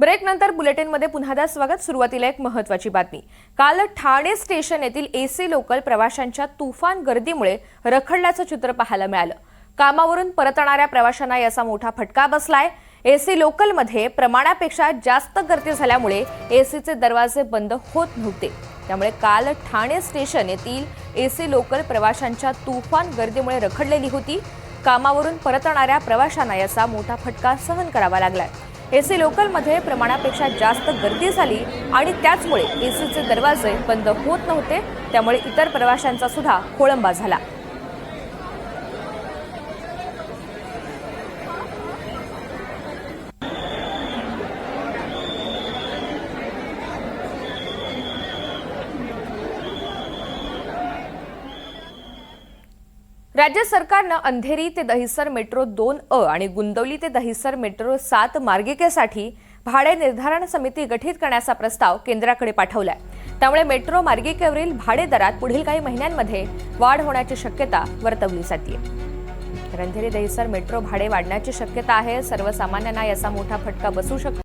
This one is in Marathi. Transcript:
ब्रेक नंतर बुलेटिनमध्ये पुन्हा एकदा स्वागत. सुरुवातीला एक महत्वाची बातमी. काल ठाणे स्टेशन येथील एसी लोकल प्रवाशांच्या तुफान गर्दीमुळे रखडल्याचं चित्र पाहायला मिळालं. कामावरून परतणाऱ्या प्रवाशांना याचा मोठा फटका बसलाय. एसी लोकलमध्ये प्रमाणापेक्षा जास्त गर्दी झाल्यामुळे एसीचे दरवाजे बंद होत नव्हते. त्यामुळे काल ठाणे स्टेशन येथील एसी लोकल प्रवाशांच्या तुफान गर्दीमुळे रखडलेली होती. कामावरून परतणाऱ्या प्रवाशांना याचा मोठा फटका सहन करावा लागलाय. एसी लोकलमध्ये प्रमाणापेक्षा जास्त गर्दी झाली आणि त्याचमुळे एसीचे दरवाजे बंद होत नव्हते त्यामुळे इतर प्रवाशांचा सुद्धा खोळंबा झाला. राज्य सरकारनं अंधेरी ते दहिसर मेट्रो दोन अ आणि गुंदवली ते दहिसर मेट्रो सात मार्गिकेसाठी भाडे निर्धारण समिती गठीत करण्याचा प्रस्ताव केंद्राकडे पाठवलाय. त्यामुळे मेट्रो मार्गिकेवरील भाडे दरात पुढील काही महिन्यांमध्ये वाढ होण्याची शक्यता वर्तवली जाते तर अंधेरी दहिसर मेट्रो भाडे वाढण्याची शक्यता आहे. सर्वसामान्यांना याचा मोठा फटका बसू शकतो.